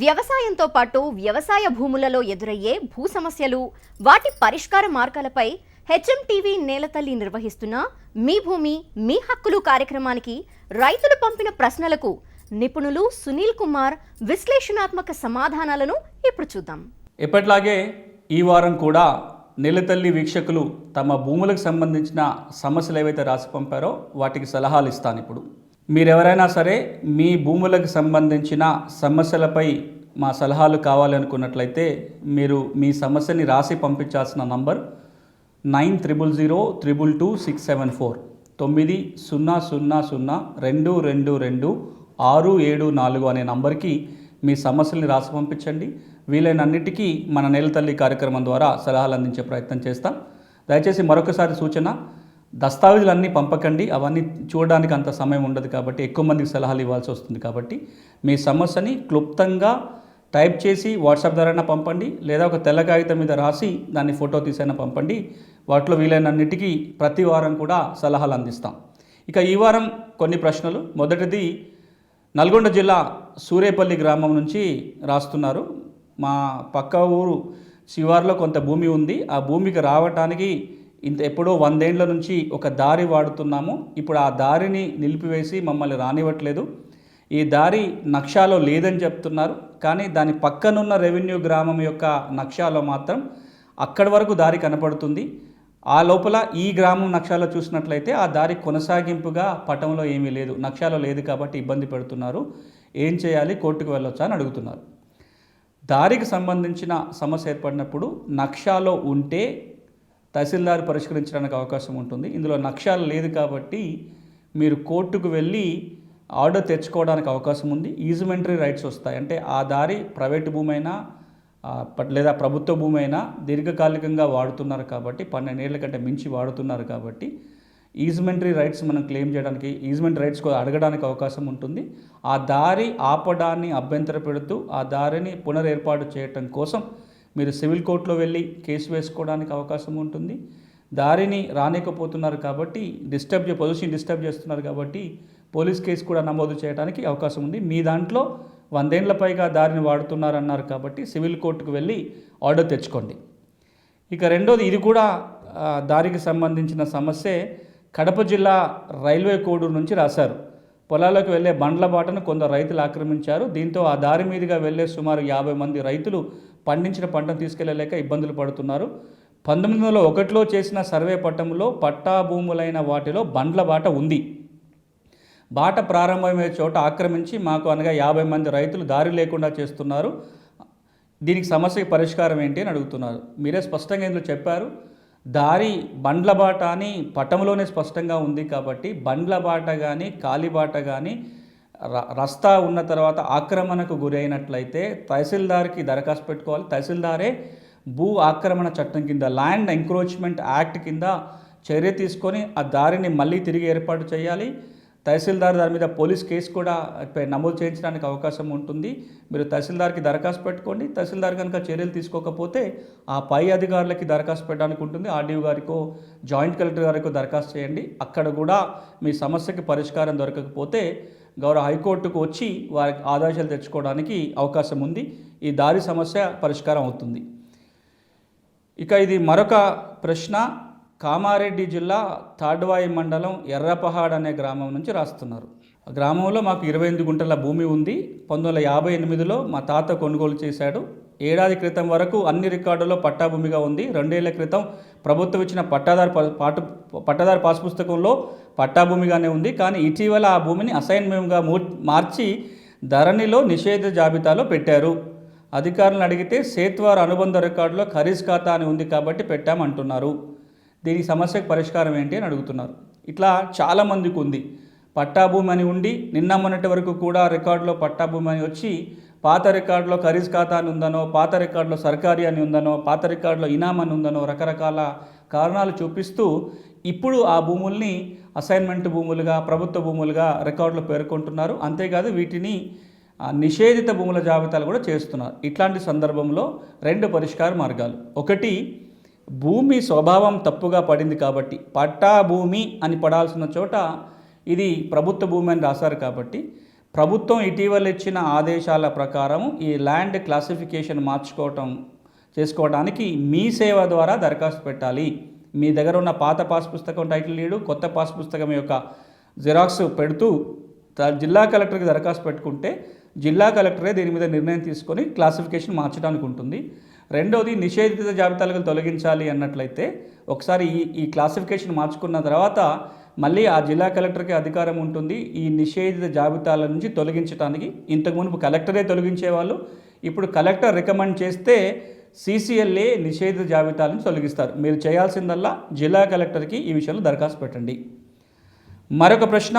వ్యవసాయంతో పాటు వ్యవసాయ భూములలో ఎదురయ్యే భూ సమస్యలు వాటి పరిష్కార మార్గాలపై హెచ్ఎంటీవీ నేలతల్లి నిర్వహిస్తున్న మీ భూమి మీ హక్కులు కార్యక్రమానికి రైతులు పంపిన ప్రశ్నలకు నిపుణులు సునీల్ కుమార్ విశ్లేషణాత్మక సమాధానాలను ఇప్పుడు చూద్దాం. ఎప్పట్లాగే ఈ వారం కూడా నెలతల్లి వీక్షకులు తమ భూములకు సంబంధించిన సమస్యలు ఏవైతే రాసి పంపారో వాటికి సలహాలు ఇస్తాను ఇప్పుడు మీరెవరైనా సరే మీ భూములకు సంబంధించిన సమస్యలపై మా సలహాలు కావాలనుకున్నట్లయితే మీరు మీ సమస్యని రాసి పంపించాల్సిన number nine triple zero triple two six seven four తొమ్మిది సున్నా సున్నా సున్నా రెండు రెండు రెండు ఆరు ఏడు నాలుగు అనే నంబర్కి మీ సమస్యల్ని రాసి పంపించండి. వీలైనన్నిటికీ మన నేలతల్లి కార్యక్రమం ద్వారా సలహాలు అందించే ప్రయత్నం చేస్తాం. దయచేసి మరొకసారి సూచన దస్తావేజులన్నీ పంపకండి. అవన్నీ చూడడానికి అంత సమయం ఉండదు కాబట్టి ఎక్కువ మందికి సలహాలు ఇవ్వాల్సి వస్తుంది కాబట్టి మీ సమస్యని క్లుప్తంగా టైప్ చేసి వాట్సాప్ ద్వారా పంపండి. లేదా ఒక తెల్ల కాగితం మీద రాసి దాన్ని ఫోటో తీసైనా పంపండి. వాటిలో వీలైనన్నిటికీ ప్రతి వారం కూడా సలహాలు అందిస్తాం. ఇక ఈ వారం కొన్ని ప్రశ్నలు. మొదటిది నల్గొండ జిల్లా సూరేపల్లి గ్రామం నుంచి రాస్తున్నారు. మా పక్క ఊరు శివార్లో కొంత భూమి ఉంది. ఆ భూమికి రావటానికి ఇంత ఎప్పుడో వందేండ్ల నుంచి ఒక దారి వాడుతున్నాము. ఇప్పుడు ఆ దారిని నిలిపివేసి మమ్మల్ని రానివ్వట్లేదు. ఈ దారి నక్షాలో లేదని చెప్తున్నారు. కానీ దాని పక్కనున్న రెవెన్యూ గ్రామం యొక్క నక్షాలో మాత్రం అక్కడి వరకు దారి కనపడుతుంది. ఆ లోపల ఈ గ్రామం నక్షాలో చూసినట్లయితే ఆ దారి కొనసాగింపుగా పటంలో ఏమీ లేదు. నక్షాలో లేదు కాబట్టి ఇబ్బంది పెడుతున్నారు. ఏం చేయాలి? కోర్టుకు వెళ్ళొచ్చా అని అడుగుతున్నారు. దారికి సంబంధించిన సమస్య ఏర్పడినప్పుడు నక్షాలో ఉంటే తహసీల్దార్ పరిష్కరించడానికి అవకాశం ఉంటుంది. ఇందులో నక్షాలు లేదు కాబట్టి మీరు కోర్టుకు వెళ్ళి ఆర్డర్ తెచ్చుకోవడానికి అవకాశం ఉంది. ఈజ్మెంటరీ రైట్స్ వస్తాయి. అంటే ఆ దారి ప్రైవేటు భూమి అయినా లేదా ప్రభుత్వ భూమి అయినా దీర్ఘకాలికంగా వాడుతున్నారు కాబట్టి పన్నెండేళ్ళ కంటే మించి వాడుతున్నారు కాబట్టి ఈజ్మెంటరీ రైట్స్ మనం క్లెయిమ్ చేయడానికి ఈజ్మెంట్ రైట్స్ అడగడానికి అవకాశం ఉంటుంది. ఆ దారి ఆపడాన్ని అభ్యంతర పెడుతూ ఆ దారిని పునరేర్పాటు చేయటం కోసం మీరు సివిల్ కోర్టులో వెళ్ళి కేసు వేసుకోవడానికి అవకాశం ఉంటుంది. దారిని రానికపోతున్నారు కాబట్టి డిస్టర్బ్ చే పొజిషన్ డిస్టర్బ్ చేస్తున్నారు కాబట్టి పోలీస్ కేసు కూడా నమోదు చేయడానికి అవకాశం ఉంది. మీ దాంట్లో వందేండ్ల పైగా దారిని వాడుతున్నారన్నారు కాబట్టి సివిల్ కోర్టుకు వెళ్ళి ఆర్డర్ తెచ్చుకోండి. ఇక రెండోది ఇది కూడా దారికి సంబంధించిన సమస్యే. కడప జిల్లా రైల్వే కోడూరు నుంచి రాశారు. పొలాలకు వెళ్ళే బండ్ల బాటను కొందరు రైతులు ఆక్రమించారు. దీంతో ఆ దారి మీదుగా వెళ్ళే సుమారు యాభై మంది రైతులు పండించిన పంటను తీసుకెళ్ళలేక ఇబ్బందులు పడుతున్నారు. పంతొమ్మిది వందల ఒకటిలో చేసిన సర్వే పట్టంలో పట్టా భూములైన వాటిలో బండ్ల బాట ఉంది. బాట ప్రారంభమయ్యే చోట ఆక్రమించి మాకు అనగా యాభై మంది రైతులు దారి లేకుండా చేస్తున్నారు. దీనికి సమస్యకి పరిష్కారం ఏంటి అని అడుగుతున్నారు. మీరే స్పష్టంగా ఇందులో చెప్పారు. దారి బండ్ల బాట అని పటంలోనే స్పష్టంగా ఉంది కాబట్టి బండ్ల బాట కానీ కాలిబాట కానీ రస్తా ఉన్న తర్వాత ఆక్రమణకు గురైనట్లయితే తహసీల్దార్కి దరఖాస్తు పెట్టుకోవాలి. తహసీల్దారే భూ ఆక్రమణ చట్టం కింద ల్యాండ్ ఎంక్రోచ్మెంట్ యాక్ట్ కింద చర్య తీసుకొని ఆ దారిని మళ్ళీ తిరిగి ఏర్పాటు చేయాలి. తహసీల్దార్ దాని మీద పోలీస్ కేసు కూడా నమోదు చేయించడానికి అవకాశం ఉంటుంది. మీరు తహసీల్దార్కి దరఖాస్తు పెట్టుకోండి. తహసీల్దార్ కనుక చర్యలు తీసుకోకపోతే ఆ పై అధికారులకి దరఖాస్తు పెట్టడానికి ఉంటుంది. ఆర్డీఓ గారికో జాయింట్ కలెక్టర్ గారికో దరఖాస్తు చేయండి. అక్కడ కూడా మీ సమస్యకి పరిష్కారం దొరకకపోతే గౌరవ హైకోర్టుకు వచ్చి వారికి ఆదేశాలు తెచ్చుకోవడానికి అవకాశం ఉంది. ఈ దారి సమస్య పరిష్కారం అవుతుంది. ఇక ఇది మరొక ప్రశ్న. కామారెడ్డి జిల్లా తాడ్వాయి మండలం ఎర్రపహాడ్ అనే గ్రామం నుంచి రాస్తున్నారు. గ్రామంలో మాకు ఇరవై ఎనిమిది గుంటల భూమి ఉంది. పంతొమ్మిది వందల యాభై ఎనిమిదిలో మా తాత కొనుగోలు చేశాడు. ఏడాది క్రితం వరకు అన్ని రికార్డుల్లో పట్టా భూమిగా ఉంది. రెండేళ్ళ క్రితం ప్రభుత్వం ఇచ్చిన పట్టాదారు పాటు పట్టాదారు పాస్ పుస్తకంలో పట్టా భూమిగానే ఉంది. కానీ ఇటీవల ఆ భూమిని అసైన్మెంట్గా మార్చి ధరణిలో నిషేధ జాబితాలో పెట్టారు. అధికారులను అడిగితే సేత్వార్ అనుబంధ రికార్డులో ఖరీజ్ ఖాతా అని ఉంది కాబట్టి పెట్టామంటున్నారు. దీని సమస్యకు పరిష్కారం ఏంటి అని అడుగుతున్నారు. ఇట్లా చాలామందికి ఉంది. పట్టాభూమి అని ఉండి నిన్న మొన్నటి వరకు కూడా రికార్డులో పట్టాభూమి అని వచ్చి పాత రికార్డులో ఖరీజ్ ఖాతా అని ఉందనో పాత రికార్డులో సర్కారీ అని ఉందనో పాత రికార్డులో ఇనామ్ అని ఉందనో రకరకాల కారణాలు చూపిస్తూ ఇప్పుడు ఆ భూముల్ని అసైన్మెంట్ భూములుగా ప్రభుత్వ భూములుగా రికార్డులు పేర్కొంటున్నారు. అంతేకాదు వీటిని నిషేధిత భూముల జాబితాలు కూడా చేస్తున్నారు. ఇట్లాంటి సందర్భంలో రెండు పరిష్కార మార్గాలు. ఒకటి భూమి స్వభావం తప్పుగా పడింది కాబట్టి పట్టా భూమి అని పడాల్సిన చోట ఇది ప్రభుత్వ భూమి అని రాశారు కాబట్టి ప్రభుత్వం ఇటీవల ఇచ్చిన ఆదేశాల ప్రకారం ఈ ల్యాండ్ క్లాసిఫికేషన్ మార్చుకోవటం చేసుకోవడానికి మీ సేవ ద్వారా దరఖాస్తు పెట్టాలి. మీ దగ్గర ఉన్న పాత పాస్ పుస్తకం టైటిల్ లీడు కొత్త పాస్ పుస్తకం యొక్క జిరాక్స్ పెడుతూ త- జిల్లా కలెక్టర్కి దరఖాస్తు పెట్టుకుంటే జిల్లా కలెక్టరే దీని మీద నిర్ణయం తీసుకొని క్లాసిఫికేషన్ మార్చడానికి ఉంటుంది. రెండోది నిషేధిత జాబితాలకు తొలగించాలి అన్నట్లయితే ఒకసారి ఈ ఈ క్లాసిఫికేషన్ మార్చుకున్న తర్వాత మళ్ళీ ఆ జిల్లా కలెక్టర్కి అధికారం ఉంటుంది. ఈ నిషేధిత జాబితాల నుంచి తొలగించడానికి ఇంతకు మునుపు కలెక్టరే తొలగించేవాళ్ళు. ఇప్పుడు కలెక్టర్ రికమెండ్ చేస్తే సీసీఎల్ఏ నిషేధిత జాబితాలను తొలగిస్తారు. మీరు చేయాల్సిందల్లా జిల్లా కలెక్టర్కి ఈ విషయంలో దరఖాస్తు పెట్టండి. మరొక ప్రశ్న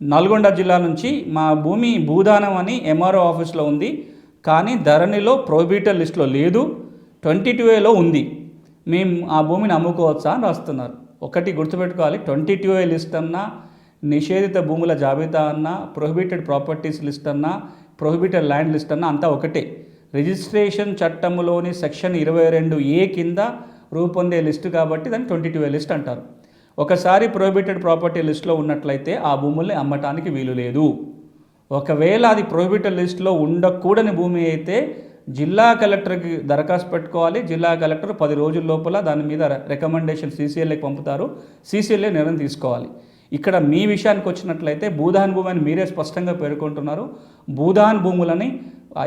నల్గొండ జిల్లా నుంచి మా భూమి భూదానం అని ఎంఆర్ఓ ఆఫీస్లో ఉంది. కానీ ధరణిలో ప్రోబిటర్ లిస్ట్లో లేదు. ట్వంటీ టూ ఏలో ఉంది. మేము ఆ భూమిని అమ్ముకోవచ్చా అని రాస్తున్నారు. ఒకటి గుర్తుపెట్టుకోవాలి. ట్వంటీ టూ ఏ లిస్ట్ అన్నా నిషేధిత భూముల జాబితా అన్నా ప్రొహిబిటెడ్ ప్రాపర్టీస్ లిస్ట్ అన్నా ప్రొహిబిటెడ్ ల్యాండ్ లిస్ట్ అన్నా అంతా ఒకటే. రిజిస్ట్రేషన్ చట్టంలోని సెక్షన్ ఇరవై రెండు ఏ కింద రూపొందే లిస్టు కాబట్టి దాన్ని ట్వంటీ టూ ఏ లిస్ట్ అంటారు. ఒకసారి ప్రొహిబిటెడ్ ప్రాపర్టీ లిస్ట్లో ఉన్నట్లయితే ఆ భూముల్ని అమ్మటానికి వీలు లేదు. ఒకవేళ అది ప్రొహిబిటెడ్ లిస్ట్లో ఉండకూడని భూమి అయితే జిల్లా కలెక్టర్కి దరఖాస్తు పెట్టుకోవాలి. జిల్లా కలెక్టర్ పది రోజుల లోపల దాని మీద రికమెండేషన్ సీసీఎల్ఏకి పంపుతారు. సీసీఎల్ఏ నిర్ణయం తీసుకోవాలి. ఇక్కడ మీ విషయానికి వచ్చినట్లయితే భూదాన్ భూమి అని మీరే స్పష్టంగా పేర్కొంటున్నారు. భూదాన్ భూములని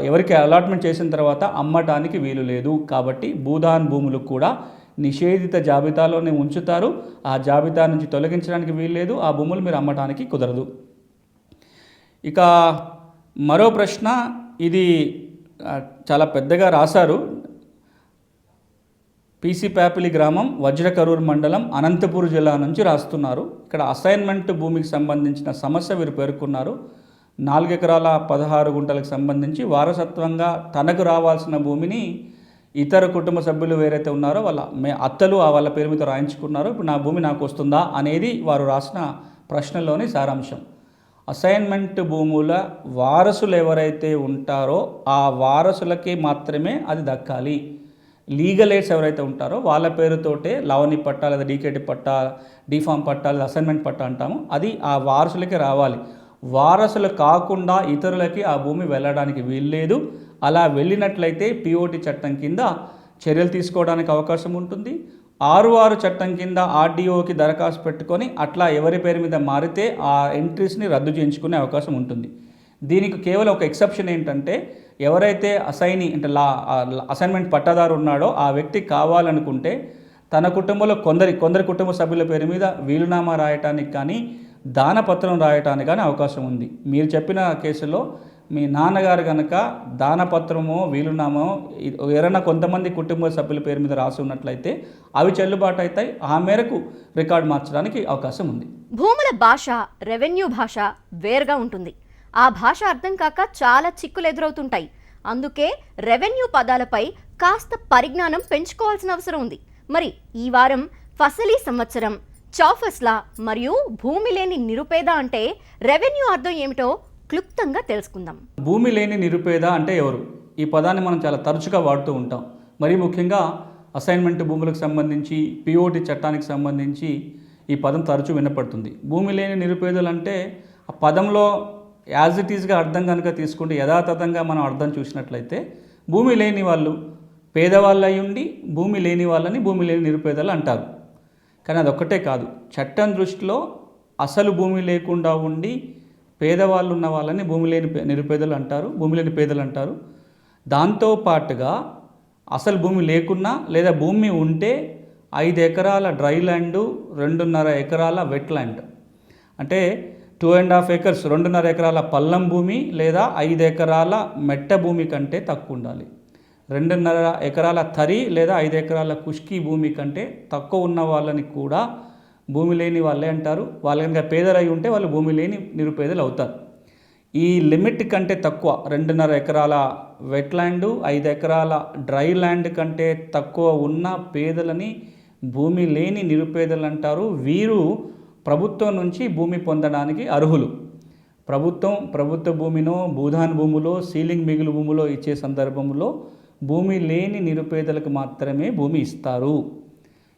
ఎవరికి అలాట్మెంట్ చేసిన తర్వాత అమ్మటానికి వీలు లేదు. కాబట్టి భూదాన్ భూములు కూడా నిషేధిత జాబితాలోనే ఉంచుతారు. ఆ జాబితా నుంచి తొలగించడానికి వీలు లేదు. ఆ భూములు మీరు అమ్మటానికి కుదరదు. ఇక మరో ప్రశ్న ఇది చాలా పెద్దగా రాశారు. పీసీ ప్యాపిలి గ్రామం వజ్రకరూర్ మండలం అనంతపూర్ జిల్లా నుంచి రాస్తున్నారు. ఇక్కడ అసైన్మెంట్ భూమికి సంబంధించిన సమస్య వీరు పేర్కొన్నారు. నాలుగు ఎకరాల పదహారు గుంటలకు సంబంధించి వారసత్వంగా తనకు రావాల్సిన భూమిని ఇతర కుటుంబ సభ్యులు వేరైతే ఉన్నారో వాళ్ళ మే అత్తలు ఆ వాళ్ళ పేరు మీద రాయించుకున్నారో ఇప్పుడు నా భూమి నాకు వస్తుందా అనేది వారు రాసిన ప్రశ్నలోని సారాంశం. అసైన్మెంట్ భూముల వారసులు ఎవరైతే ఉంటారో ఆ వారసులకి మాత్రమే అది దక్కాలి. లీగల్ ఎయిడ్స్ ఎవరైతే ఉంటారో వాళ్ళ పేరుతోటే లవణి పట్టా లేదా డీకేటి పట్టా డిఫామ్ పట్టా లేదా అసైన్మెంట్ పట్టా అంటాము అది ఆ వారసులకి రావాలి. వారసులు కాకుండా ఇతరులకి ఆ భూమి వెళ్ళడానికి వీల్లేదు. అలా వెళ్ళినట్లయితే పిఓటి చట్టం కింద చర్యలు తీసుకోవడానికి అవకాశం ఉంటుంది. ఆరు ఆరు చట్టం కింద ఆర్డీఓకి దరఖాస్తు పెట్టుకొని అట్లా ఎవరి పేరు మీద మారితే ఆ ఎంట్రీస్ని రద్దు చేయించుకునే అవకాశం ఉంటుంది. దీనికి కేవలం ఒక ఎక్సెప్షన్ ఏంటంటే ఎవరైతే అసైని అంటే లా అసైన్మెంట్ పట్టాదారు ఉన్నాడో ఆ వ్యక్తి కావాలనుకుంటే తన కుటుంబంలో కొందరి కొందరి కుటుంబ సభ్యుల పేరు మీద వీలునామా రాయటానికి కానీ దానపత్రం రాయటానికి కానీ అవకాశం ఉంది. మీరు చెప్పిన కేసులో మీ నాన్నగారు కనుక దానపత్రమో వీలునామో ఎవరైనా కొంతమంది కుటుంబ సభ్యుల పేరు మీద రాసి ఉన్నట్లయితే అవి చెల్లుబాటు అవుతాయి. ఆ మేరకు రికార్డు మార్చడానికి అవకాశం ఉంది. భూముల భాష రెవెన్యూ భాష వేరుగా ఉంటుంది. ఆ భాష అర్థం కాక చాలా చిక్కులు ఎదురవుతుంటాయి. అందుకే రెవెన్యూ పదాలపై కాస్త పరిజ్ఞానం పెంచుకోవాల్సిన అవసరం ఉంది. మరి ఈ వారం ఫసలీ సంవత్సరం చాఫస్లా మరియు భూమి లేని నిరుపేద అంటే రెవెన్యూ అర్థం ఏమిటో క్లుప్తంగా తెలుసుకుందాం. భూమి లేని నిరుపేద అంటే ఎవరు? ఈ పదాన్ని మనం చాలా తరచుగా వాడుతూ ఉంటాం. మరీ ముఖ్యంగా అసైన్మెంట్ భూములకు సంబంధించి పిఓటి చట్టానికి సంబంధించి ఈ పదం తరచూ వినపడుతుంది. భూమి లేని నిరుపేదలు అంటే ఆ పదంలో యాజ్ ఇట్ ఈస్గా అర్థం కనుక తీసుకుంటే యథాతథంగా మనం అర్థం చూసినట్లయితే భూమి లేని వాళ్ళు పేదవాళ్ళు అయి ఉండి భూమి లేని వాళ్ళని భూమి లేని నిరుపేదలు అంటారు. కానీ అది ఒక్కటే కాదు. చట్టం దృష్టిలో అసలు భూమి లేకుండా ఉండి పేదవాళ్ళు ఉన్న వాళ్ళని భూమి లేని పే- నిరుపేదలు అంటారు భూమి లేని పేదలు అంటారు. దాంతో పాటుగా అసలు భూమి లేకున్నా లేదా భూమి ఉంటే ఐదు ఎకరాల డ్రై ల్యాండ్ రెండున్నర ఎకరాల వెట్ ల్యాండ్. అంటే టూ అండ్ హాఫ్ ఎకర్స్ రెండున్నర ఎకరాల పల్లం భూమి లేదా ఐదు ఎకరాల మెట్ట భూమి కంటే తక్కువ ఉండాలి. రెండున్నర ఎకరాల తరి లేదా ఐదు ఎకరాల కుష్కి భూమి కంటే తక్కువ ఉన్న వాళ్ళని కూడా భూమి లేని వాళ్ళే అంటారు. వాళ్ళు కనుక పేదలై ఉంటే వాళ్ళు భూమి లేని నిరుపేదలు అవుతారు. ఈ లిమిట్ కంటే తక్కువ రెండున్నర ఎకరాల వెట్లాండ్ ఐదు ఎకరాల డ్రై ల్యాండ్ కంటే తక్కువ ఉన్న పేదలని భూమి లేని నిరుపేదలు అంటారు. వీరు ప్రభుత్వం నుంచి భూమి పొందడానికి అర్హులు. ప్రభుత్వం ప్రభుత్వ భూమినో భూధాన్ భూములో సీలింగ్ మిగులు భూములో ఇచ్చే సందర్భంలో భూమి లేని నిరుపేదలకు మాత్రమే భూమి ఇస్తారు.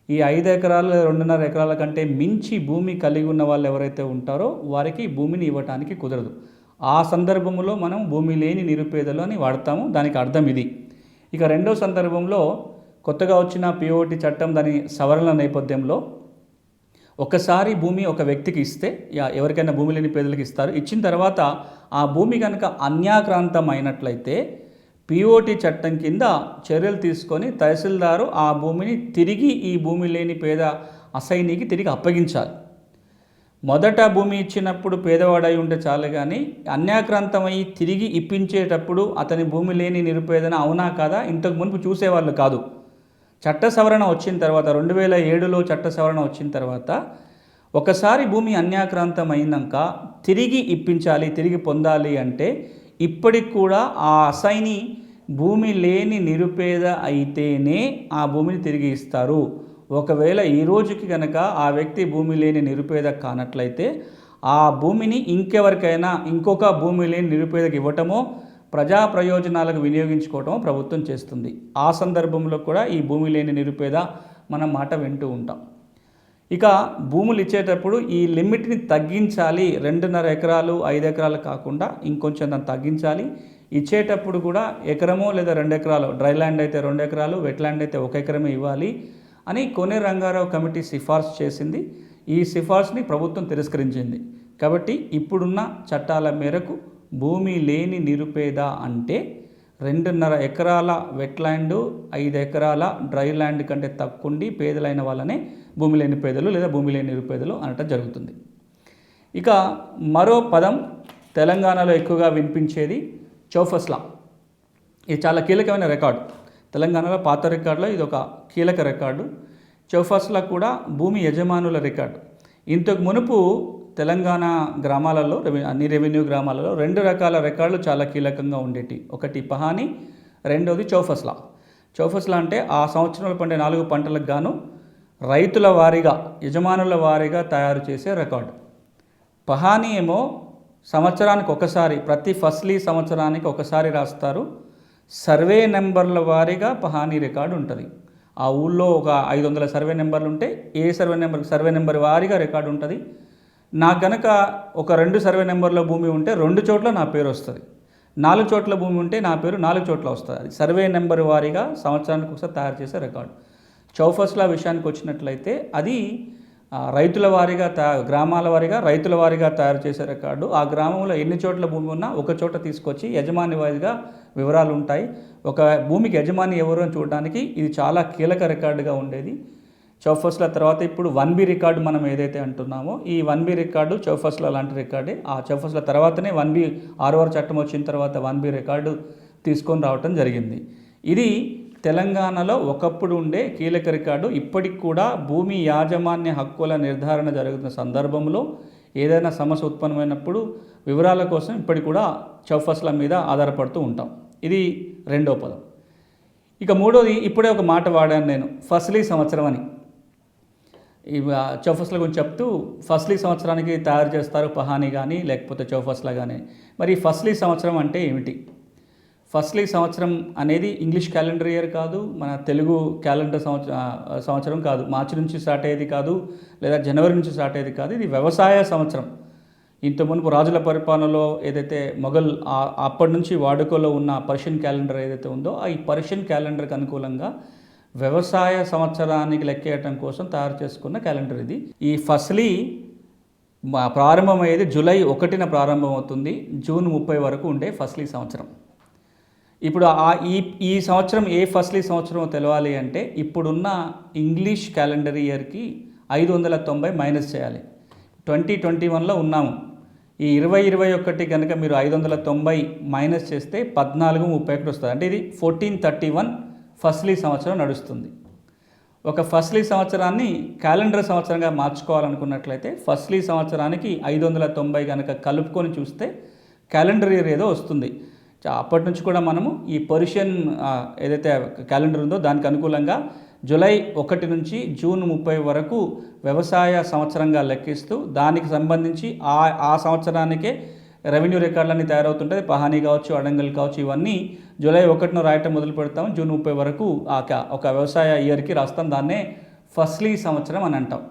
ఈ ఐదు ఎకరాలు రెండున్నర ఎకరాల కంటే మించి భూమి కలిగి ఉన్న వాళ్ళు ఎవరైతే ఉంటారో వారికి భూమిని ఇవ్వటానికి కుదరదు. ఆ సందర్భంలో మనం భూమి లేని నిరుపేదలు అని వాడతాము. దానికి అర్థం ఇది. ఇక రెండో సందర్భంలో కొత్తగా వచ్చిన పిఓటి చట్టం దాని సవరణ నేపథ్యంలో ఒకసారి భూమి ఒక వ్యక్తికి ఇస్తే ఎవరికైనా భూమి లేని పేదలకు ఇస్తారు. ఇచ్చిన తర్వాత ఆ భూమి కనుక అన్యాక్రాంతం అయినట్లయితే పిఓటి చట్టం కింద చర్యలు తీసుకొని తహసీల్దారు ఆ భూమిని తిరిగి ఈ భూమి లేని పేద అసైనీకి తిరిగి అప్పగించాలి. మొదట భూమి ఇచ్చినప్పుడు పేదవాడై ఉంటే చాలు కానీ అన్యాక్రాంతమై తిరిగి ఇప్పించేటప్పుడు అతని భూమి లేని నిరుపేదన అవునా కాదా ఇంతకు మునుపు చూసేవాళ్ళు కాదు. చట్ట సవరణ వచ్చిన తర్వాత రెండు వేల ఏడులో చట్ట సవరణ వచ్చిన తర్వాత ఒకసారి భూమి అన్యాక్రాంతం అయినాక తిరిగి ఇప్పించాలి తిరిగి పొందాలి అంటే ఇప్పటికి కూడా ఆ అసైని భూమి లేని నిరుపేద అయితేనే ఆ భూమిని తిరిగి ఇస్తారు. ఒకవేళ ఈ రోజుకి కనుక ఆ వ్యక్తి భూమి లేని నిరుపేద కానట్లయితే ఆ భూమిని ఇంకెవరికైనా ఇంకొక భూమి లేని నిరుపేదకి ఇవ్వటమో ప్రజా ప్రయోజనాలకు వినియోగించుకోవటమో ప్రభుత్వం చేస్తుంది. ఆ సందర్భంలో కూడా ఈ భూమి లేని నిరుపేద మనం మాట వింటూ ఉంటాం. ఇక భూములు ఇచ్చేటప్పుడు ఈ లిమిట్ని తగ్గించాలి. రెండున్నర ఎకరాలు ఐదు ఎకరాలు కాకుండా ఇంకొంచెం దాన్ని తగ్గించాలి. ఇచ్చేటప్పుడు కూడా ఎకరమో లేదా రెండు ఎకరాలు డ్రై ల్యాండ్ అయితే రెండు ఎకరాలు వెట్ ల్యాండ్ అయితే ఒక ఎకరమే ఇవ్వాలి అని కొనే రంగారావు కమిటీ సిఫార్సు చేసింది. ఈ సిఫార్సుని ప్రభుత్వం తిరస్కరించింది. కాబట్టి ఇప్పుడున్న చట్టాల మేరకు భూమి లేని నిరుపేద అంటే రెండున్నర ఎకరాల వెట్ ల్యాండు ఐదు ఎకరాల డ్రై ల్యాండ్ కంటే తక్కువ ఉండి పేదలైన వాళ్ళనే భూమి లేని పేదలు లేదా భూమి లేని నిరుపేదలు అనటం జరుగుతుంది. ఇక మరో పదం తెలంగాణలో ఎక్కువగా వినిపించేది చౌఫస్లా ఇది చాలా కీలకమైన రికార్డు. తెలంగాణలో పాత రికార్డులో ఇది ఒక కీలక రికార్డు. చౌఫస్లా కూడా భూమి యజమానుల రికార్డు. ఇంతకు మునుపు తెలంగాణ గ్రామాలలో అన్ని రెవెన్యూ గ్రామాలలో రెండు రకాల రికార్డులు చాలా కీలకంగా ఉండేటి. ఒకటి పహాని రెండవది చౌఫస్లా చౌఫస్లా అంటే ఆ సంవత్సరంలో పండే నాలుగు పంటలకు గాను రైతుల వారీగా యజమానుల వారీగా తయారు చేసే రికార్డు. పహానీ ఏమో సంవత్సరానికి ఒకసారి ప్రతి ఫస్లీ సంవత్సరానికి ఒకసారి రాస్తారు. సర్వే నెంబర్ల వారీగా పహానీ రికార్డు ఉంటుంది. ఆ ఊళ్ళో ఒక ఐదు వందల సర్వే నెంబర్లు ఉంటే ఏ సర్వే నెంబర్ సర్వే నెంబర్ వారీగా రికార్డు ఉంటుంది. నాకు గనక ఒక రెండు సర్వే నెంబర్ల భూమి ఉంటే రెండు చోట్ల నా పేరు వస్తుంది. నాలుగు చోట్ల భూమి ఉంటే నా పేరు నాలుగు చోట్ల వస్తుంది. అది సర్వే నెంబర్ వారీగా సంవత్సరానికి ఒకసారి తయారు చేసే రికార్డు. చౌఫస్లా విషయానికి వచ్చినట్లయితే అది రైతుల వారీగా తయా గ్రామాల వారీగా రైతుల వారీగా తయారు చేసే రికార్డు. ఆ గ్రామంలో ఎన్ని చోట్ల భూమి ఉన్నా ఒక చోట తీసుకొచ్చి యజమాని వారీగా వివరాలు ఉంటాయి. ఒక భూమికి యజమాని ఎవరు అని చూడడానికి ఇది చాలా కీలక రికార్డుగా ఉండేది. చౌఫస్ల తర్వాత ఇప్పుడు వన్ బి రికార్డు మనం ఏదైతే అంటున్నామో ఈ వన్ బి రికార్డు చౌఫస్ల లాంటి రికార్డే. ఆ చౌఫస్ల తర్వాతనే వన్ బి ఆరవర్ చట్టం వచ్చిన తర్వాత వన్ బి రికార్డు తీసుకొని రావటం జరిగింది. ఇది తెలంగాణలో ఒకప్పుడు ఉండే కీలక రికార్డు ఇప్పటికి కూడా భూమి యాజమాన్య హక్కుల నిర్ధారణ జరుగుతున్న సందర్భంలో ఏదైనా సమస్య ఉత్పన్నమైనప్పుడు వివరాల కోసం ఇప్పటికి కూడా చౌఫస్ల మీద ఆధారపడుతూ ఉంటాం. ఇది రెండో పదం. ఇక మూడోది ఇప్పుడే ఒక మాట వాడాను నేను ఫస్లీ సంవత్సరం అని. చౌఫస్ల గురించి చెప్తూ ఫస్లీ సంవత్సరానికి తయారు చేస్తారు పహానీ కానీ లేకపోతే చౌఫస్ల కానీ మరి ఫస్లీ సంవత్సరం అంటే ఏమిటి? ఫస్ట్లీ సంవత్సరం అనేది ఇంగ్లీష్ క్యాలెండర్ ఇయర్ కాదు మన తెలుగు క్యాలెండర్ సంవత్సరం సంవత్సరం కాదు. మార్చి నుంచి స్టార్ట్ అయ్యేది కాదు లేదా జనవరి నుంచి స్టార్ట్ అయ్యేది కాదు. ఇది వ్యవసాయ సంవత్సరం. ఇంత మునుపు రాజుల పరిపాలనలో ఏదైతే మొఘల్ అప్పటి నుంచి వాడుకలో ఉన్న పర్షియన్ క్యాలెండర్ ఏదైతే ఉందో ఆ ఈ పర్షియన్ క్యాలెండర్కి అనుకూలంగా వ్యవసాయ సంవత్సరానికి లెక్కేయటం కోసం తయారు చేసుకున్న క్యాలెండర్ ఇది. ఈ ఫస్లీ ప్రారంభమయ్యేది జూలై ఒకటిన ప్రారంభమవుతుంది. జూన్ ముప్పై వరకు ఉండే ఫస్లీ సంవత్సరం. ఇప్పుడు ఆ ఈ ఈ సంవత్సరం ఏ ఫస్ట్లీ సంవత్సరం తెలవాలి అంటే ఇప్పుడున్న ఇంగ్లీష్ క్యాలెండర్ ఇయర్కి ఐదు వందల తొంభై మైనస్ చేయాలి. ట్వంటీ ట్వంటీ వన్లో ఉన్నాము. ఈ ఇరవై ఇరవై ఒకటి కనుక మీరు ఐదు వందల తొంభై మైనస్ చేస్తే పద్నాలుగు ముప్పై ఒకటి వస్తుంది. అంటే ఇది ఫోర్టీన్ థర్టీ వన్ ఫస్ట్లీ సంవత్సరం నడుస్తుంది. ఒక ఫస్ట్లీ సంవత్సరాన్ని క్యాలెండర్ సంవత్సరంగా మార్చుకోవాలనుకున్నట్లయితే ఫస్ట్లీ సంవత్సరానికి ఐదు వందల తొంభై కనుక కలుపుకొని చూస్తే క్యాలెండర్ ఇయర్ ఏదో వస్తుంది. అప్పటి నుంచి కూడా మనము ఈ పర్షియన్ ఏదైతే క్యాలెండర్ ఉందో దానికి అనుకూలంగా జూలై ఒకటి నుంచి జూన్ ముప్పై వరకు వ్యవసాయ సంవత్సరంగా లెక్కిస్తూ దానికి సంబంధించి ఆ ఆ సంవత్సరానికే రెవెన్యూ రికార్డులన్నీ తయారవుతుంటుంది పహానీ కావచ్చు అడంగల్ కావచ్చు ఇవన్నీ జూలై ఒకటిన రాయటం మొదలు పెడతాం. జూన్ ముప్పై వరకు ఆ ఒక వ్యవసాయ ఇయర్కి రాస్తాం. దాన్నే ఫస్ట్లీ సంవత్సరం అని అంటాం.